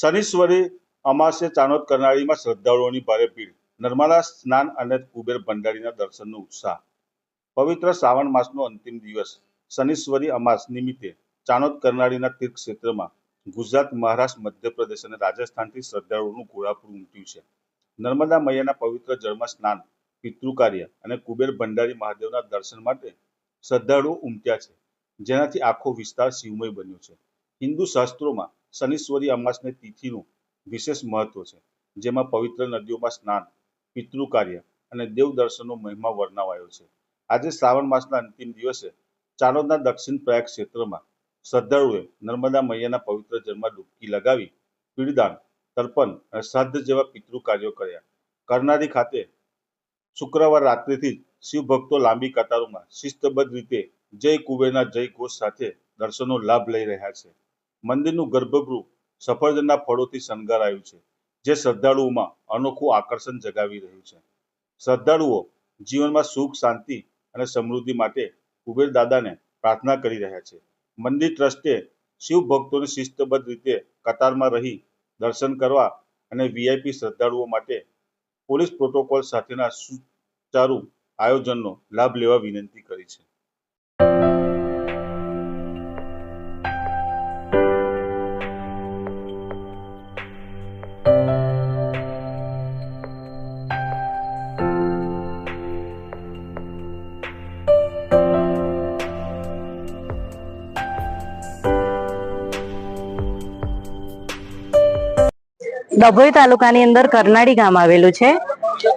શનિશ્વરે અમાસે ચાણોદ કરનાળીમાં શ્રદ્ધાળુઓની ભારે ભીડ નર્મદા સ્નાન અને કુબેર ભંડારીના દર્શનનો ઉત્સાહ પવિત્ર શ્રાવણ માસનો અંતિમ દિવસ શનિશ્વરી અમાસ નિમિત્તે ચાણોદ કરનાળીના તીર્થક્ષેત્રમાં ગુજરાત મહારાષ્ટ્ર મધ્યપ્રદેશ અને રાજસ્થાનથી શ્રદ્ધાળુઓનું ઘોડાપુર ઉમટ્યું છે નર્મદા મૈયાના પવિત્ર જળમાં સ્નાન પિતૃકાર્ય અને કુબેર ભંડારી મહાદેવના દર્શન માટે શ્રદ્ધાળુઓ ઉમટ્યા છે જેનાથી આખો વિસ્તાર શિવમય બન્યો છે હિન્દુ શાસ્ત્રોમાં શનિશ્વરી અમાસની તિથિનું વિશેષ મહત્વ છે જેમાં પવિત્ર નદીઓમાં સ્નાન પિતૃ અને દેવ દર્શનનો મહિમા વર્ણવાયો છે આજે શ્રાવણ માસના અંતિમ દિવસે ચાણોદના દક્ષિણ પ્રયાગ ક્ષેત્રમાં શ્રદ્ધાળુએ નર્મદા મૈયાના પવિત્ર જળમાં ડૂબકી લગાવી પીડદાન તર્પણ અને શ્રાદ્ધ જેવા પિતૃ કાર્યો કર્યા કરનારી ખાતે શુક્રવાર રાત્રિથી જ શિવભક્તો લાંબી કતારોમાં શિસ્તબદ્ધ રીતે જય કુબેરના જય ઘોષ સાથે દર્શનનો લાભ લઈ રહ્યા છે મંદિરનું ગર્ભગૃહ સફરજનના ફળોથી શણગારાયું છે જે શ્રદ્ધાળુઓમાં અનોખું આકર્ષણ જગાવી રહ્યું છે શ્રદ્ધાળુઓ જીવનમાં સુખ શાંતિ અને સમૃદ્ધિ માટે કુબેર દાદાને પ્રાર્થના કરી રહ્યા છે મંદિર ટ્રસ્ટે શિવ ભક્તોને શિસ્તબદ્ધ રીતે કતારમાં રહી દર્શન કરવા અને વીઆઈપી શ્રદ્ધાળુઓ માટે પોલીસ પ્રોટોકોલ સાથેના સુચારુ આયોજનનો લાભ લેવા વિનંતી કરી ડભોઈ તાલુકાની અંદર કરનાળી ગામ આવેલું છે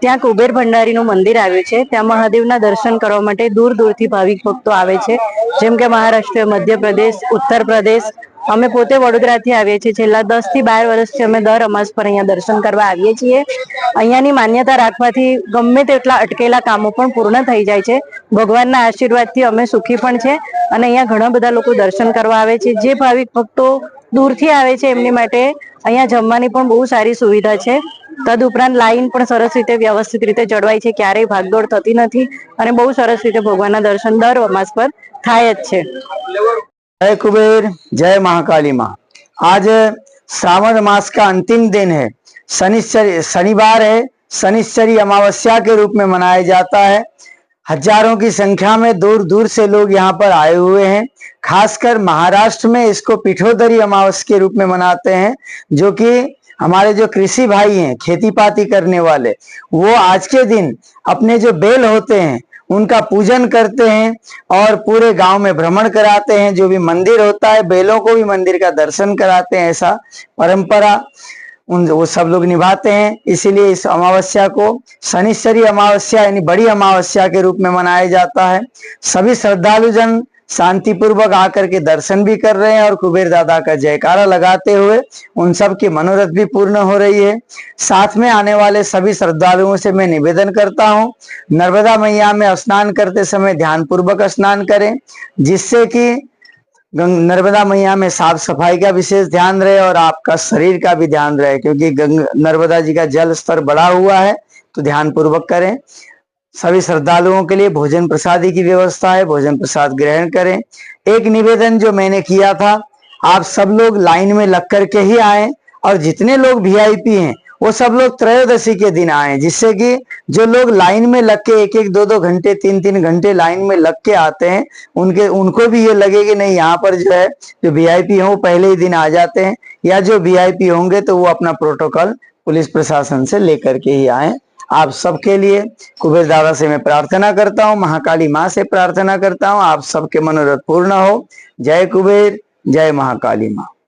ત્યાં કુબેર ભંડારીનું મંદિર આવ્યું છે ત્યાં મહાદેવના દર્શન કરવા માટે દૂર દૂરથી ભાવિક ભક્તો આવે છે જેમ કે મહારાષ્ટ્ર મધ્યપ્રદેશ ઉત્તર પ્રદેશ અમે પોતે વડોદરાથી આવીએ છીએ છેલ્લા દસ થી બાર વર્ષથી અમે દર અમાસ પર અહીંયા દર્શન કરવા આવીએ છીએ અહીંયાની માન્યતા રાખવાથી ગમે તેટલા અટકેલા કામો પણ પૂર્ણ થઈ જાય છે ભગવાનના આશીર્વાદથી અમે સુખી પણ છે અને અહીંયા ઘણા બધા લોકો દર્શન કરવા આવે છે જે ભાવિક ભક્તો દૂરથી આવે છે એમની માટે અહીંા જમવાની પણ બહુ સારી સુવિધા છે તદ ઉપરાંત લાઇન પણ સરસ રીતે વ્યવસ્થિત રીતે જોડવાય છે ક્યારેય ભાગદોડ થતી નથી અને બહુ સરસ રીતે ભગવાનના દર્શન દર અમાસ પર થાય છે જય કુબેર જય મહાકાલી માં આજ શ્રાવણ માસ કા અંતિમ દિન છે શનિ શનિવાર છે શનિશરી અમાવસ્યા કે રૂપ મે મનાયા જાતા હૈ हजारों की संख्या में दूर दूर से लोग यहाँ पर आए हुए हैं खासकर महाराष्ट्र में इसको पिठोदरी अमावस के रूप में मनाते हैं जो कि हमारे जो कृषि भाई हैं खेती पाती करने वाले वो आज के दिन अपने जो बेल होते हैं उनका पूजन करते हैं और पूरे गांव में भ्रमण कराते हैं जो भी मंदिर होता है बेलों को भी मंदिर का दर्शन कराते हैं ऐसा परंपरा उन वो सब लोग निभाते हैं इसीलिए इस अमावस्या को शनिश्चरी अमावस्या यानी बड़ी अमावस्या के रूप में मनाया जाता है सभी श्रद्धालु जन शांतिपूर्वक आकर के दर्शन भी कर रहे हैं और कुबेर दादा का जयकारा लगाते हुए उन सब की मनोरथ भी पूर्ण हो रही है साथ में आने वाले सभी श्रद्धालुओं से मैं निवेदन करता हूँ नर्मदा मैया में स्नान करते समय ध्यानपूर्वक स्नान करें जिससे कि नर्मदा मैया में साफ सफाई का विशेष ध्यान रहे और आपका शरीर का भी ध्यान रहे क्योंकि गंग नर्मदा जी का जल स्तर बढ़ा हुआ है तो ध्यान पूर्वक करें सभी श्रद्धालुओं के लिए भोजन प्रसादी की व्यवस्था है भोजन प्रसाद ग्रहण करें एक निवेदन जो मैंने किया था आप सब लोग लाइन में लग करके ही आए और जितने लोग पी हैं वो सब लोग त्रयोदशी के दिन आए जिससे कि जो लोग लाइन में लग के एक एक दो दो घंटे तीन तीन घंटे लाइन में लग के आते हैं उनके उनको भी ये लगे कि नहीं यहाँ पर जो है जो वीआईपी हो पहले ही दिन आ जाते हैं या जो वीआईपी होंगे तो वो अपना प्रोटोकॉल पुलिस प्रशासन से लेकर के ही आए आप सबके लिए कुबेर दादा से मैं प्रार्थना करता हूँ महाकाली माँ से प्रार्थना करता हूँ आप सबके मनोरथ पूर्ण हो जय कुबेर जय महाकाली माँ